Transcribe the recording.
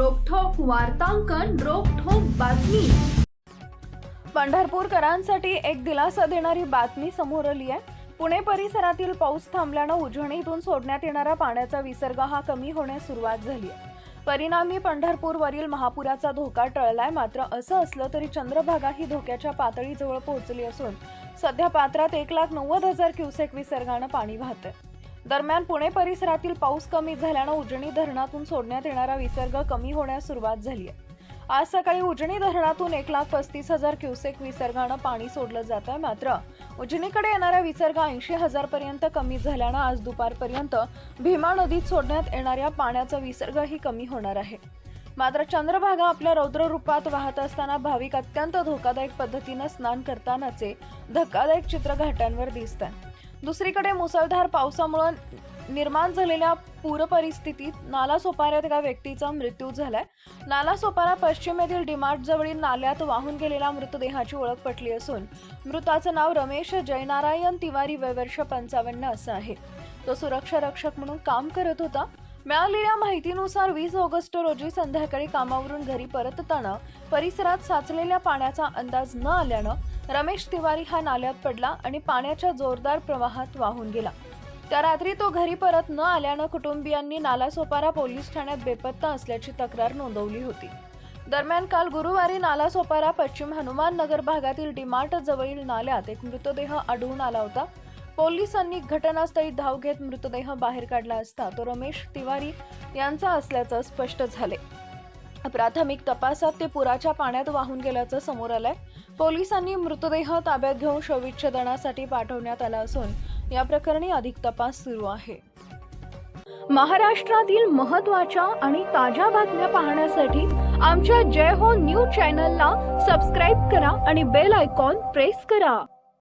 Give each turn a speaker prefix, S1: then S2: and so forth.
S1: वार्तांकन रोखोक बातमी.
S2: पंढरपूरकरांसाठी एक दिलासा देणारी बातमी समोर आली आहे. पुणे परिसरातील पाऊस थांबल्यानं उजणीतून सोडण्यात येणारा पाण्याचा विसर्ग हा कमी होण्यास सुरुवात झाली आहे. परिणामी पंढरपूरवरील महापुराचा धोका टळलाय. मात्र असं असलं तरी चंद्रभागा ही धोक्याच्या पातळीजवळ पोहोचली असून सध्या पात्रात एक लाख नव्वद हजार क्युसेक विसर्गानं पाणी वाहतंय. दरम्यान पुणे परिसरातील पाऊस कमी झाल्यानं उजनी धरणातून सोडण्यात येणारा विसर्ग कमी होण्यास सुरुवात झाली आहे. आज सकाळी उजनी धरणातून एक लाख पस्तीस हजार क्युसेक विसर्गानं पाणी सोडलं जात आहे मात्र उजनीकडे येणारा विसर्ग ऐंशी हजार पर्यंत कमी झाल्यानं आज दुपारपर्यंत भीमा नदीत सोडण्यात येणाऱ्या पाण्याचा विसर्गही कमी होणार आहे. मात्र चंद्रभागा आपल्या रौद्र रूपात वाहत असताना भाविक अत्यंत धोकादायक पद्धतीनं स्नान करतानाचे धक्कादायक चित्र घाटांवर दिसत आहे दुसरीकडे मुसळधार पावसामुळे निर्माण झालेल्या पूरपरिस्थितीत नालासोपाऱ्यात एका व्यक्तीचा मृत्यू झालाय. नालासोपारा पश्चिमेतील डिमार्ट जवळील नाल्यात वाहून गेलेल्या मृतदेहाची ओळख पटली असून मृताचं नाव रमेश जयनारायण तिवारी वय वर्ष पंचावन्न असं आहे. तो सुरक्षा रक्षक म्हणून काम करत होता. मिळालेल्या माहितीनुसार वीस ऑगस्ट रोजी संध्याकाळी कामावरून घरी परतताना परिसरात साचलेल्या पाण्याचा अंदाज न आल्यानं रमेश तिवारी हा नाल्यात पडला आणि पाण्याच्या जोरदार प्रवाहात वाहून गेला. त्या रात्री तो घरी परत न आल्यानं कुटुंबियांनी नालासोपारा पोलीस ठाण्यात बेपत्ता असल्याची तक्रार नोंदवली होती. दरम्यान काल गुरुवारी नालासोपारा पश्चिम हनुमान नगर भागातील डिमार्ट जवळील नाल्यात एक मृतदेह आढळून आला होता. पोलिसांनी घटनास्थळी धाव घेत मृतदेह बाहेर काढला असता तो रमेश तिवारी यांचा असल्याचं स्पष्ट झाले प्राथमिक तपासात ते पुराच्या पाण्यात वाहून गेल्याचं समोर आलंय. पोलिसांनी मृतदेह ताब्यात घेऊन शवविच्छेदनासाठी पाठवण्यात आला असून या प्रकरणी अधिक तपास सुरू आहे. महाराष्ट्रातील महत्त्वाच्या आणि ताज्या बातम्या पाहण्यासाठी आमच्या जय हो न्यूज चॅनलला सबस्क्राईब करा आणि बेल आयकॉन प्रेस करा.